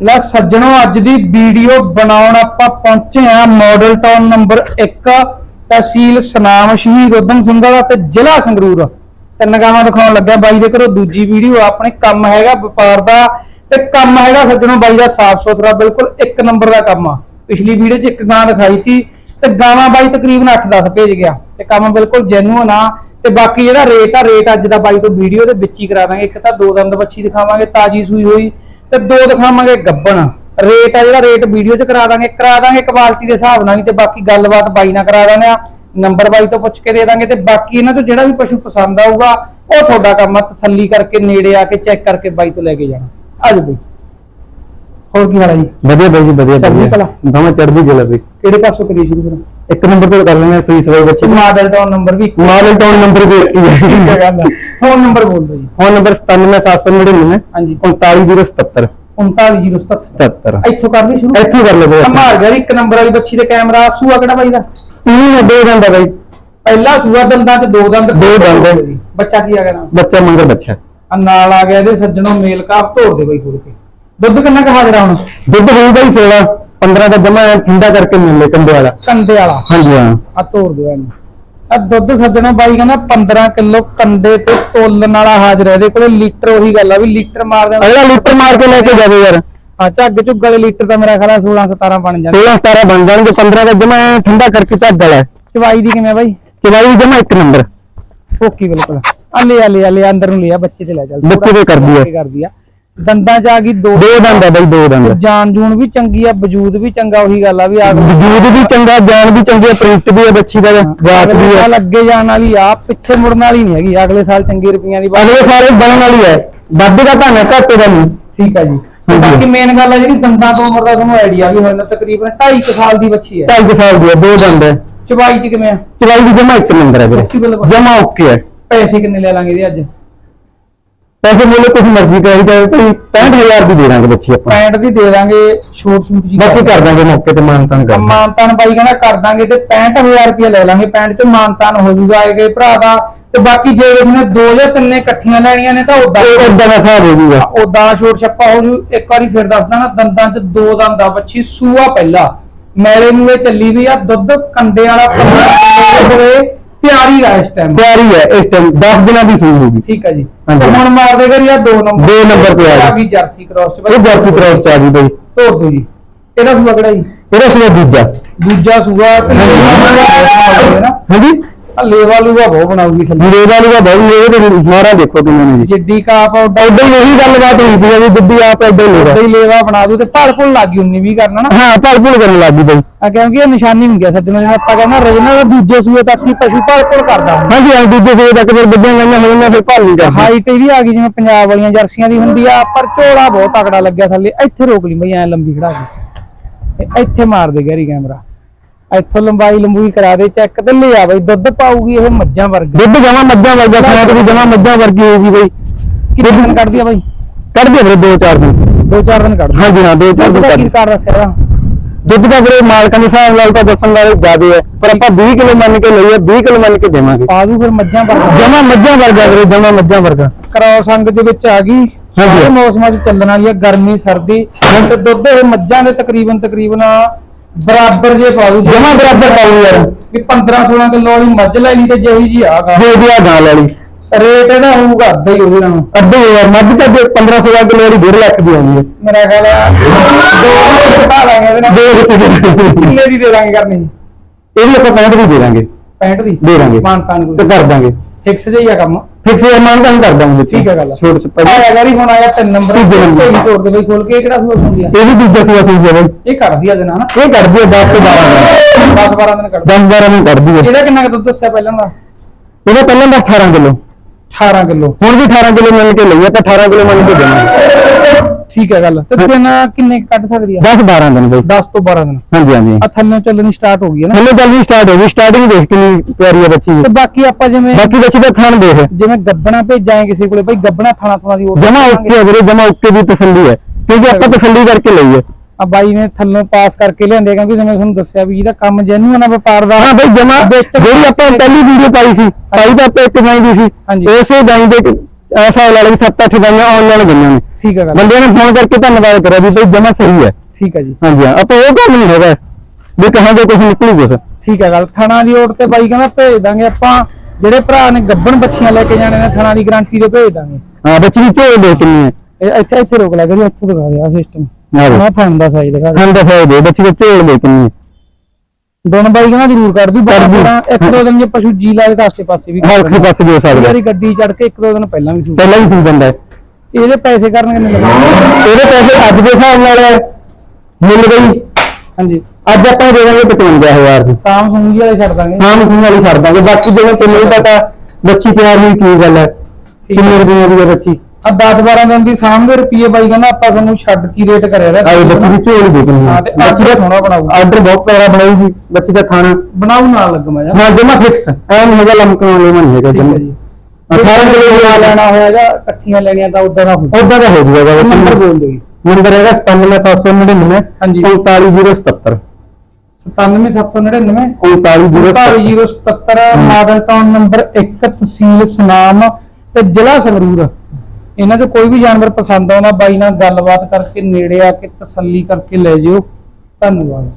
ਲੈ ਸੱਜਣੋ, ਅੱਜ ਦੀ ਵੀਡੀਓ ਬਣਾਉਣ ਆਪਾਂ ਪਹੁੰਚੇ ਆ model town number 1 tehsil Sunam Shaheed Udham Singh ਦਾ ਤੇ ਜ਼ਿਲ੍ਹਾ ਸੰਗਰੂਰ। ਤਿੰਨ ਗਾਵਾਂ ਦਿਖਾਉਣ ਲੱਗਿਆ ਬਾਈ ਦੇ ਘਰੋਂ, ਦੂਜੀ ਵੀਡੀਓ ਆਪਣੇ ਕੰਮ ਹੈਗਾ ਵਪਾਰ ਦਾ। ਤੇ ਕੰਮ ਹੈਗਾ ਸੱਜਣੋ ਬਾਈ ਦਾ ਸਾਫ਼ ਸੁਥਰਾ, ਬਿਲਕੁਲ ਇੱਕ ਨੰਬਰ ਦਾ ਕੰਮ ਆ। ਪਿਛਲੀ ਵੀਡੀਓ 'ਚ ਇੱਕ ਗਾਂ ਦਿਖਾਈ ਸੀ ਤੇ ਗਾਵਾਂ ਬਾਈ ਤਕਰੀਬਨ 8-10 ਭੇਜ ਗਿਆ। ਤੇ ਕੰਮ ਬਿਲਕੁਲ ਜੈਨੂਅਨ ਆ। ਤੇ ਬਾਕੀ ਜਿਹੜਾ ਰੇਟ ਆ ਰੇਟ ਅੱਜ ਦਾ ਬਾਈ ਤੋਂ ਵੀਡੀਓ ਦੇ ਵਿੱਚ ਹੀ ਕਰਾ ਦਾਂਗੇ। ਇੱਕ ਤਾਂ ਦੋ ਦੰਦ ਬੱਚੀ ਦਿਖਾਵਾਂਗੇ, ਤਾਜੀ ਸੂਈ ਹੋਈ। ਤੇ ਦੋ ਦਿਖਾਵਾਂਗੇ ਗੱਬਣ। ਰੇਟ ਆ ਜਿਹੜਾ, ਰੇਟ ਵੀਡੀਓ 'ਚ ਕਰਾ ਦਾਂਗੇ। ਕਰਾ ਦਾਂਗੇ ਕੁਆਲਿਟੀ ਦੇ ਹਿਸਾਬ ਨਾਲ ਹੀ ਤੇ ਬਾਕੀ ਗੱਲਬਾਤ ਬਾਈ ਨਾਲ ਕਰਾ ਦਾਂਗੇ ਆ। ਨੰਬਰ ਬਾਈ ਤੋਂ ਪੁੱਛ ਕੇ ਦੇ ਦਾਂਗੇ ਤੇ ਬਾਕੀ ਇਹਨਾਂ ਤੋਂ ਜਿਹੜਾ ਵੀ ਪਸ਼ੂ ਪਸੰਦ ਆਊਗਾ, ਉਹ ਤੁਹਾਡਾ ਕੰਮ ਆ ਤਸੱਲੀ ਕਰਕੇ ਨੇੜੇ ਆ ਕੇ ਚੈੱਕ ਕਰਕੇ ਬਾਈ ਤੋਂ ਲੈ ਕੇ ਜਾਣਾ। ਆ ਜਾਓ ਬਾਈ। ਹੋਰ ਕੀ ਹਾਲ ਹੈ ਜੀ? ਵਧੀਆ ਬਾਈ ਜੀ ਵਧੀਆ ਚੜ੍ਹਦੀ ਕਲਾ। ਦੋਵੇਂ ਚੜ੍ਹਦੀ ਕਲਾ ਬਈ। ਕਿਹੜੇ ਪਾਸੋਂ ਕਰੀ ਸ਼ੁਰੂ ਕਰਾਂ ਇੱਕ ਨੰਬਰ ਤੇ ਕਰ ਲੈਣੇ ਸੂਈ ਸਵਾਈ ਬੱਚੇ ਮਾਡਲ ਟਾਊਨ ਨੰਬਰ ਵੀ ਮਾਡਲ ਟਾਊਨ ਨੰਬਰ ਵੀ ਇੱਕ ਹੀ ਠੀਕ ਹੈ ਹੈ ਗੱਲ ਫੋਨ ਨੰਬਰ ਬੋਲ ਦਿਓ ਜੀ। ਫੋਨ ਨੰਬਰ 97799 ਹਾਂਜੀ। 39077 3907 77 ਇੱਥੋਂ ਕਰ ਲਈ ਸ਼ੁਰੂ? ਇੱਥੇ ਕਰ ਲਓ ਮਾਰ ਗਿਆ ਇੱਕ ਨੰਬਰ ਵਾਲੀ ਬੱਚੀ ਦੇ ਕੈਮਰਾ ਸੂਆ ਕਿਹੜਾ ਬਾਈ ਦਾ? ਇਹ ਨੇ ਦੋ ਦੰਦ ਬਾਈ। ਪਹਿਲਾ ਸੂਆ ਦੰਦਾਂ ਚ ਦੋ ਦੰਦ ਦੋ ਦੰਦ। ਬੱਚਾ ਕੀ ਆ ਗਿਆ ਬੱਚਾ ਮੰਗਰ ਬੱਚਾ। ਆ ਨਾਲ ਆ ਗਿਆ ਇਹਦੇ ਸੱਜਣੋਂ ਮੇਲ ਕਾਪ ਧੋਰ ਦੇ ਬਾਈ ਖੋਲ ਕੇ। ਦੁੱਧ ਕਿੰਨਾ ਕੁ ਹਾਜ਼ਰ ਆ ਹੁਣ? ਦੁੱਧ ਹੋਈ ਬਾਈ 16 15 ਦਾ ਜਮਾ ਠੰਡਾ ਕਰਕੇ ਮਿਲੇ ਕੰਡੇ ਵਾਲਾ। ਕੰਡੇ ਵਾਲਾ? ਹਾਂਜੀ ਹਾਂ। ਆ ਧੋਰ ਦੇ ਇਹਨੂੰ। ਆ ਦੁੱਧ ਸੱਜਣੋਂ ਬਾਈ ਕਹਿੰਦਾ 15 ਕਿਲੋ ਕੰਡੇ ਤੇ ਤੋਲਣ ਵਾਲਾ ਹਾਜ਼ਰ ਹੈ ਇਹਦੇ ਕੋਲੇ ਲੀਟਰ ਉਹੀ ਗੱਲ ਆ ਵੀ ਲੀਟਰ ਮਾਰ ਦੇਣਾ। ਅਗਲਾ ਲੀਟਰ ਮਾਰ ਕੇ ਲੈ ਕੇ ਜਾਵੇ ਯਾਰ। ਆ ਝੱਗ ਝੁੱਗ ਵਾਲੇ ਲੀਟਰ ਤਾਂ ਮੇਰਾ ਖਿਆਲ ਆ 16 17 ਬਣ ਜਾਂਦੇ 16 17 ਬਣ ਜਾਣਗੇ 15 ਦਾ ਜਮਾ ਠੰਡਾ ਕਰਕੇ ਝੱਗ ਵਾਲਾ ਚਵਾਈ ਦੀ ਕਿਵੇਂ ਬਾਈ? ਚਵਾਈ ਜਮਾ ਇੱਕ ਨੰਬਰ। ਓਕੇ ਬਿਲਕੁਲ। ਆ ਲੈ ਆ ਲੈ ਆ ਲੈ ਅੰਦਰ ਨੂੰ ਲਿਆ ਬੱਚੇ ਤੇ ਲੈ ਚੱਲ। ਬੱਚੇ ਤੇ ਕਰਦੀ ਆ। ਕਰਦੀ ਆ। ਦੰਦਾਂ ਚ ਆ ਗਈ ਦੋ ਦੋ ਦੰਦ ਆ ਬਾਈ ਦੋ ਦੰਦ। ਜਾਨ ਜੂਨ ਵੀ ਚੰਗੀ ਆ ਵਜੂਦ ਵੀ ਚੰਗਾ ਉਹੀ ਗੱਲ ਆ ਵੀ ਆ ਵਜੂਦ ਵੀ ਚੰਗਾ ਜਾਨ ਵੀ ਚੰਗੀ ਪ੍ਰਿੰਟ ਵੀ ਹੈ ਬੱਚੀ ਦਾ ਰਾਤ ਵੀ ਹੈ ਸਾਲ ਅੱਗੇ ਜਾਣ ਵਾਲੀ ਆ ਪਿੱਛੇ ਮੁੜਨ ਵਾਲੀ ਨਹੀਂ ਹੈਗੀ ਅਗਲੇ ਸਾਲ ਚੰਗੇ ਰੁਪਈਆਂ ਦੀ ਅਗਲੇ ਸਾਰੇ ਬਣਨ ਵਾਲੀ ਹੈ। ਵੱਧ ਦਾ ਭਾਵੇਂ ਘੱਟ ਦਾ ਨਹੀਂ। ਠੀਕ ਆ ਜੀ। ਬਾਕੀ ਮੇਨ ਗੱਲ ਆ ਜਿਹੜੀ ਦੰਦਾਂ ਤੋਂ ਉਮਰ ਦਾ ਤੁਹਾਨੂੰ ਆਈਡੀਆ ਵੀ ਹੋਣਾ ਤਕਰੀਬਨ 2.5 ਸਾਲ ਦੀ ਬੱਚੀ ਹੈ। ਢਾਈ ਕੁ ਸਾਲ ਦੀ ਹੈ ਦੋ ਦੰਦ ਹੈ। ਚਵਾਈ ਚ ਕਿਵੇਂ ਆ? ਚਵਾਈ ਦੀ ਜਮਾ ਇੱਕ ਨੰਬਰ ਹੈ ਵੀਰੇ। ਜਮਾ ਓਕੇ ਹੈ। ਪੈਸੇ ਕਿੰਨੇ ਲੈ ਲਾਂਗੇ ਇਹਦੇ ਅੱਜ? ਪੈਸੇ ਮੁੱਲ ਕੁਝ ਮਰਜ਼ੀ ਕਰੀ ਜਾਵੇ ਭਾਈ 65000 ਦੀ ਦੇ ਦਾਂਗੇ ਬੱਚੀ ਆਪਾਂ। 65 ਦੀ ਦੇ ਦਾਂਗੇ ਛੋਟ ਛੂਟ ਜੀ ਬਾਕੀ ਕਰ ਦਾਂਗੇ ਮੌਕੇ ਤੇ ਮਾਨਤਾਨ ਕਰ। ਮਾਨਤਾਨ ਬਾਈ ਕਹਿੰਦਾ ਕਰ ਦਾਂਗੇ ਤੇ 65000 ਰੁਪਏ ਲੈ ਲਾਂਗੇ 65 ਚ ਮਾਨਤਾਨ ਹੋ ਜੂਗਾ ਆਏਗੇ ਭਰਾ ਦਾ। ਤੇ ਬਾਕੀ ਜੇ ਕਿਸੇ ਨੇ ਦੋ ਜਾਂ ਤਿੰਨੇ ਇਕੱਠੀਆਂ ਲੈਣੀਆਂ ਨੇ ਤਾਂ ਉਦਾਂ ਇਹ ਏਦਾਂ ਦਾ ਹਿਸਾਬ ਹੋ ਜੂਗਾ। ਉਦਾਂ ਛੋਟ ਛੱਪਾ ਹੋ ਜੂ। ਇੱਕ ਵਾਰੀ ਫਿਰ ਦੱਸਦਾ ਨਾ ਦੰਦਾਂ ਚ ਦੋ ਦੰਦ ਆ ਬੱਚੀ ਸੂਆ ਪਹਿਲਾ। ਮੈਲੇ ਨੂੰ ਇਹ ਚੱਲੀ ਵੀ ਆ ਦੁੱਧ ਕੰਡੇ ਵਾਲਾ 15 ਕਿਲੋ ਹੋਵੇ ਤਿਆਰੀ ਦਾ ਇਸ ਟਾਈਮ ਤਿਆਰੀ ਹੈ ਇਸ ਟਾਈਮ 10 ਦਿਨਾਂ ਦੀ ਸੂਈ ਹੋਊਗੀ ਠੀਕ ਹੈ ਜੀ। ਹਾਂਜੀ। ਤੇ ਹੁਣ ਮਾਰ ਦੇ ਕਰੀ ਆ ਦੋ ਨੰਬਰ ਦੋ ਨੰਬਰ ਤੇ ਆ ਗਈ। ਆ ਗਈ ਜਰਸੀ ਕ੍ਰਾਸ ਚ। ਇਹ ਜਰਸੀ ਕ੍ਰਾਸ ਚ ਆ ਗਈ ਬਾਈ। ਤੋੜ ਦੋ ਜੀ। ਇਹਦਾ ਸੂਆ ਕਿਹੜਾ ਜੀ? ਇਹਦਾ ਸੂਆ ਦੂਜਾ। ਦੂਜਾ ਸੂਆ ਤੇ ਹਾਂਜੀ। ਨਾ ਹਾਂਜੀ। ਆ ਲੇਵਾ ਲੂਗਾ ਬਹੁਤ ਬਣਾਉਗੀ ਥੱਲੇ। ਵੀਰੇ ਵਾਲੀ ਦਾ ਬਾਈ ਇਹ ਤੇ ਮਾਰਾ ਦੇਖੋ ਕਿੰਨੇ ਨੇ ਜੀ। ਜਿੱਡੀ ਕਾਪ ਉੱਡਾ ਏਦਾਂ ਹੀ ਉਹੀ ਗੱਲਬਾਤ ਹੋਈ ਸੀ ਵੀ ਦੁੱਧੀ ਆਪ ਏਦਾਂ ਹੀ ਲੈਦਾ ਹੀ ਲੇਵਾ ਬਣਾ ਦੂ ਤੇ ਭੜ ਭੁੜ ਲੱਗ ਗਈ 19 20 ਕਰਨਾ ਨਾ ਹਾਂ ਭਲ ਭੁਲ ਕਰਨ ਲੱਗ ਗਈ ਬਾਈ। ਆ ਕਿਉਂਕਿ ਇਹ ਨਿਸ਼ਾਨੀ ਹੁੰਦੀ ਆ ਸੱਜਣੋ ਜਿਵੇਂ ਆਪਾਂ ਕਹਿੰਦਾ ਰਜਨਾ ਦੂਜੇ ਸੂਏ ਤੱਕ ਹੀ ਪਸ਼ੂ ਭੜ ਭੁੜ ਕਰਦਾ ਹੁੰਦਾ। ਹਾਂਜੀ ਹਾਂ ਦੂਜੇ ਸੂਏ ਤੱਕ ਫਿਰ ਬੱਜਾਂ ਗਈਆਂ ਹੋਈਆਂ ਫਿਰ ਭਲ ਨਹੀਂ ਕਰਦਾ ਹਾਈਟ ਇਹਦੀ ਆ ਗਈ ਜਿਵੇਂ ਪੰਜਾਬ ਵਾਲੀਆਂ ਜਰਸੀਆਂ ਦੀ ਹੁੰਦੀ ਆ ਪਰ ਝੋਲਾ ਬਹੁਤ ਤਕੜਾ ਲੱਗਿਆ ਥੱਲੇ। ਇੱਥੇ ਰੋਕ ਲਈ ਬਈ ਐ ਲੰਬੀ ਖੜਾ ਕੇ। ਇੱਥੇ ਮਾਰ ਦੇ ਗੈਰੀ ਕੈਮਰਾ। ਇੱਥੋਂ ਲੰਬਾਈ ਲੰਬੂਈ ਕਰਾ ਦੇ ਚੈੱਕ ਤੇ ਲਿਆ ਬਈ ਦੁੱਧ ਪਾਊਗੀ ਇਹ ਮੱਝਾਂ ਵਰਗਾ। ਦੁੱਧ ਜਮਾ ਮੱਝਾਂ ਵਰਗਾ ਫੈਟ ਵੀ ਜਮਾ ਮੱਝਾਂ ਵਰਗੀ ਹੋਊਗੀ ਬਾਈ। ਕਿੰਨੇ ਦਿਨ ਕੱਢਦੀ ਆ ਬਾਈ? ਕੱਢ ਦੇ ਵੀਰੇ ਦੋ ਚਾਰ ਦਿਨ। ਦੋ ਚਾਰ ਦਿਨ ਕੱਢਦੀ ਹਾਂਜੀ ਹਾਂ ਦੋ ਚਾਰ ਦੁੱਧ ਦਿਨ ਦਾ ਕੀ ਕੱਢ ਕਰ ਦੱਸਿਆ? ਦੁੱਧ ਦਾ ਵੀਰੇ ਮਾਲਕਾਂ ਦੇ ਹਿਸਾਬ ਨਾਲ ਤਾਂ ਦੱਸਣ ਵਾਲੇ ਜ਼ਿਆਦੇ ਹੈ ਪਰ ਆਪਾਂ 20 ਕਿਲੋ ਮੰਨ ਕੇ ਲਈਏ 20 ਕਿਲੋ ਮੰਨ ਕੇ ਦੇਵਾਂਗੇ। ਪਾ ਦੂ ਫਿਰ ਮੱਝਾਂ ਵਰਗਾ। ਜਮਾ ਮੱਝਾਂ ਵਰਗਾ ਵੀਰੇ ਜਮਾ ਮੱਝਾਂ ਵਰਗਾ। ਕ੍ਰੋਸ ਅੰਗ ਦੇ ਵਿੱਚ ਆ ਗਈ। ਹਾਂਜੀ। ਸਾਰੇ ਮੌਸਮਾਂ 'ਚ ਚੱਲਣ ਵਾਲੀ ਆ ਗਰਮੀ ਸਰਦੀ। ਤੇ ਦੁੱਧ ਇਹ ਮੱਝਾਂ ਦੇ ਤਕਰੀਬਨ ਤਕਰੀਬਨ ਬਰਾਬਰ ਜੇ ਪਾ ਦੂ ਜਮਾ ਬਰਾਬਰ ਪਾਉ ਯਾਰ। ਵੀ 15 16 ਕਿਲੋ ਵਾਲੀ ਮੱਝ ਲੈ ਲਈ ਤੇ ਜਿਹੀ ਜੀ ਆ ਗਾ। ਦੇ ਦਿਆ ਗਾਂ ਵਾਲੀ ਰੇਟ ਇਹਦਾ ਹੋਊਗਾ ਅੱਧਾ ਹੀ ਉਹਦੇ ਨਾਲੋਂ ਅੱਧੇ ਯਾਰ ਮੱਝ ਤਾਂ ਜੇ 15 16 ਕਿਲੋ ਵਾਲੀ 1.5 ਲੱਖ ਦੀ ਆਉਂਦੀ ਹੈ। ਮੇਰਾ ਖਿਆਲ ਆ ਦੋ ਲੱਖ ਘਟਾ ਲਾਂਗੇ ਇਹਦੇ ਨਾਲ। ਦੋ ਹਿੱਸੇ ਦੇ ਕਿੰਨੇ ਦੀ ਦੇ ਦਾਂਗੇ ਕਰਨੀ। ਇਹ ਵੀ ਆਪਾਂ 65 ਦੀ ਦੇ ਦਾਂਗੇ। 65 ਦੀ? ਦੇ ਦਾਂਗੇ। ਮਾਨਤਾਨ ਤੇ ਕੋਈ ਕਰ ਦਾਂਗੇ। ਫਿਕਸ ਜਿਹਾ ਹੀ ਆ ਕੰਮ। ਫਿਕਸ ਅਮਾਉਂਟ ਤਾਂ ਕਰ ਦਾਂਗੇ ਠੀਕ ਹੈ ਗੱਲ। ਛੋਟ ਚ ਆਇਆ ਗਾਰੀ ਹੁਣ ਆਇਆ ਤਿੰਨ ਨੰਬਰ ਤੀਜੇ ਨੰਬਰ। ਢੇਰੀ ਤੋੜ ਦੇ ਬਈ ਖੋਲ ਕੇ ਇਹ ਕਿਹੜਾ ਸੂਆ ਹੁੰਦੀ ਆ? ਇਹ ਵੀ ਦੂਜਾ ਸੂਆ ਸੂਈ ਹੈ ਬਾਈ। ਇਹ ਕੱਢਦੀ ਆ ਦੇ ਨਾ। ਇਹ ਕਰਦੀ ਹੈ 10 ਤੋਂ 12 ਦਿਨ। 10 12 ਦਿਨ ਕੱਢ 10 12 ਦਿਨ ਕਰਦੀ ਹੈ ਇਹਦਾ ਕਿੰਨਾ ਕੁ ਦੁੱਧ ਦੱਸਿਆ ਪਹਿਲਾਂ ਦਾ? ਇਹਦਾ ਪਹਿਲਾਂ ਦਾ 18 ਕਿਲੋ। 18 ਕਿਲੋ। ਹੁਣ ਵੀ 18 ਕਿਲੋ ਮੰਨ ਕੇ ਲਈ ਆਪਾਂ 18 ਕਿਲੋ ਮੰਨ ਕੇ ਦੇਵਾਂਗੇ ਠੀਕ ਹੈ ਗੱਲ। ਤੇ ਦਿਨ ਕਿੰਨੇ ਕੁ ਕੱਢ ਸਕਦੀ ਆ? 10 12 ਦਿਨ ਬਾਈ। 10 ਤੋਂ 12 ਦਿਨ। ਹਾਂਜੀ ਹਾਂਜੀ। ਆ ਥੱਲੇ ਚੱਲਣੀ ਸਟਾਰਟ ਹੋ ਗਈ ਹੈ ਨਾ। ਥੱਲੇ ਚੱਲ ਵੀ ਸਟਾਰਟ ਹੋ ਗਈ। ਸਟਾਰਟਿੰਗ ਦੇਖ ਕਿੰਨੀ ਪਿਆਰੀ ਹੈ ਬੱਚੀ ਦੀ। ਤੇ ਬਾਕੀ ਆਪਾਂ ਜਿਵੇਂ ਬਾਕੀ ਬੱਚੀ ਦਾ ਥਾਣ ਦੇਖ। ਜਿਵੇਂ ਗੱਬਣਾ ਭੇਜਾਂਗੇ ਕਿਸੇ ਕੋਲੇ ਬਈ ਗੱਬਣਾ ਥਾਣਾ ਥਾਣਾ ਦੀ order ਜਮਾ ਕਰਾਂਗੇ। ਓਕੇ ਹੈ ਵੀਰੇ ਜਮਾ ਓਕੇ ਦੀ ਤਸੱਲੀ ਹੈ। ਕਿਉਂਕਿ ਆਪਾਂ ਤਸੱਲੀ ਕਰਕੇ ਲਈ ਹੈ। ਆ ਬਾਈ ਨੇ ਥੱਲੋਂ ਪਾਸ ਕਰਕੇ ਲਿਆਂਦੇ ਕਿਉਂਕਿ ਜਿਵੇਂ ਤੁਹਾਨੂੰ ਦੱਸਿਆ ਵੀ ਇਹਦਾ ਕੰਮ ਜੈਨੂਅਨ ਆ ਵਪਾਰ ਦਾ। ਹਾਂ ਬਈ ਜਮਾ। ਜਿਹੜੀ ਆਪਾਂ ਪਹਿਲੀ ਵੀਡੀਓ ਪਾਈ ਸੀ ਪਾਈ ਤਾਂ ਆਪਾਂ ਇੱਕ ਗਾਈ ਦੀ ਸੀ। ਹਾਂਜੀ। ਉਸੇ ਗਾਈ ਦੇ ਐਸਾ ਲਾ ਲਈ 7-8 ਗਾਈਆਂ ਆਨਲਾਈਨ ਗਈਆਂ ਨੇ। ਠੀਕ ਹੈ ਗੱਲ। ਬੰਦਿਆਂ ਨੇ ਫੋਨ ਕਰਕੇ ਧੰਨਵਾਦ ਕਰਿਆ ਵੀ ਭਾਈ ਜਮਾ ਸਹੀ ਹੈ। ਠੀਕ ਹੈ ਜੀ। ਹਾਂਜੀ ਹਾਂ ਆਪਾਂ ਉਹ ਕੰਮ ਨਹੀਂ ਹੈਗਾ। ਵੀ ਕਹਾਂਗੇ ਕੁਝ ਨਿਕਲੂ ਕੁਛ। ਠੀਕ ਹੈ ਗੱਲ ਥਣਾ ਦੀ ਓਟ ਤੇ ਬਾਈ ਕਹਿੰਦਾ ਭੇਜ ਦਾਂਗੇ ਆਪਾਂ। ਜਿਹੜੇ ਭਰਾ ਨੇ ਗੱਬਣ ਬੱਚੀਆਂ ਲੈ ਕੇ ਜਾਣੇ ਨੇ ਥਣਾ ਦੀ ਗਾਰੰਟੀ ਦੇ ਭੇਜ ਦਾਂਗੇ। ਹਾਂ ਬੱਚੀ ਦੀ ਝੋਲ ਦੇ ਕਿੰਨੀ ਹੈ। ਇਹ ਇੱਥੇ ਇੱਥੇ ਰੋਕ ਲੈ ਕਰੀ ਇੱਥੇ ਦਿਖਾ ਦੇ ਆ ਸਿਸਟਮ ਦੇ। ਮੈਂ ਥਣ ਦਾ ਸਾਈਜ਼ ਦਿਖਾ ਦੇ। ਸਾਨੂੰ ਦੱਸੋ ਦੇ ਬੱਚੀ ਦੀ ਝੋਲ ਦੇ ਕਿੰਨੀ ਹੈ। ਦੋਨ ਬਾਈ ਕਹਿੰਦਾ ਜ਼ਰੂਰ ਕਰ ਦੀ ਦੂੰ। ਬਾਰਾਂ ਇੱਕ ਦੋ ਦਿਨ ਜੇ ਪਸ਼ੂ ਜੀ ਲਾਏ ਤਾਂ ਆਸੇ ਪਾਸੇ ਵੀ ਹਰ ਕਿਸੇ ਪਾਸੇ ਦੇ ਸਕਦਾ। ਮੇਰੀ ਗੱਡੀ ਚੜ ਕੇ ਇੱਕ ਦੋ ਦਿਨ ਪਹਿਲਾਂ ਵੀ ਪਹਿਲਾਂ ਵੀ ਸੀ ਜਾਂਦਾ ਹੈ। ਇਹਦੇ ਪੈਸੇ ਕਰਨ ਕਿੰਨੇ ਲੱਗਣਗੇ ਇਹਦੇ ਪੈਸੇ ਅੱਜ ਦੇ ਹਿਸਾਬ ਨਾਲ ਮਿਲ ਗਈ ਹਾਂਜੀ। ਅੱਜ ਆਪਾਂ ਦੇ ਦਾਂਗੇ 55000 ਦੀ। ਸਾਮ ਸੁਣੀ ਵਾਲੇ ਛੱਡ ਦਾਂਗੇ। ਸਾਮ ਸਿੰਘ ਵਾਲੀ ਛੱਡ ਦਾਂਗੇ। ਬਾਕੀ ਜਿਵੇਂ ਤੈਨੂੰ ਨਹੀਂ ਪਤਾ ਬੱਚੀ ਤਿਆਰ ਹੋਈ ਕੀ ਗੱਲ ਹੈ। ਕਿੰਨੇ ਰੁਪਏ ਦੀ ਹੈ ਬੱਚੀ? ਆ 10 12 ਦਿਨ ਦੀ ਸਾਮ ਦੇ ਰੁਪਏ ਬਾਈ ਕਹਿੰਦਾ ਆਪਾਂ ਤੁਹਾਨੂੰ ਛੱਡ ਕੀ ਰੇਟ ਕਰਿਆ ਦਾ। ਆਏ ਬੱਚੀ ਦੀ ਝੋਲ ਦੇ ਕਿੰਨੀ ਹਾਂ, ਬੱਚੀ ਦਾ ਸੋਹਣਾ ਬਣਾਊ। ਆਰਡਰ ਬਹੁਤ ਪਿਆਰਾ ਬਣਾਊਗੀ। ਬੱਚੀ ਦਾ ਖਾਣਾ ਬਣਾਉ ਨਾਲ ਲੱਗਮਾ ਜਾ ਹਾਂ ਜਮਾ ਫਿਕਸ ਐ ਨਹੀਂ ਹੈਗਾ ਲਮਕਣ ਵਾਲੇ ਮਨ ਹੈਗਾ ਜਮਾ। 18 ਕਿਲੋ ਲੈਣਾ ਲੈਣਾ ਹੋਇਆ ਜਾਂ ਇਕੱਠੀਆਂ ਲੈਣੀਆਂ ਤਾਂ ਉਦਾਂ ਦਾ ਹੋਊ ਉਦਾਂ ਦਾ ਹੋ ਜਾਊਗਾ ਨੰਬਰ ਬੋਲ ਦਿਓ ਜੀ। ਨੰਬਰ ਹੈਗਾ 97799 ਹਾਂਜੀ। 45077 97799 45077 077 ਮਾਡਲ ਟਾਊਨ ਨੰਬਰ 1 ਤਹਿਸੀਲ ਸੁਨਾਮ ਤੇ ਜ਼ਿਲ੍ਹਾ ਸੰਗਰੂਰ। ਇਹਨਾਂ ਚੋਂ ਕੋਈ ਵੀ ਜਾਨਵਰ ਪਸੰਦ ਆਉਂਦਾ ਬਾਈ ਨਾਲ ਗੱਲਬਾਤ ਕਰਕੇ ਨੇੜੇ ਆ ਕੇ ਤਸੱਲੀ ਕਰਕੇ ਲੈ ਜਿਓ। ਧੰਨਵਾਦ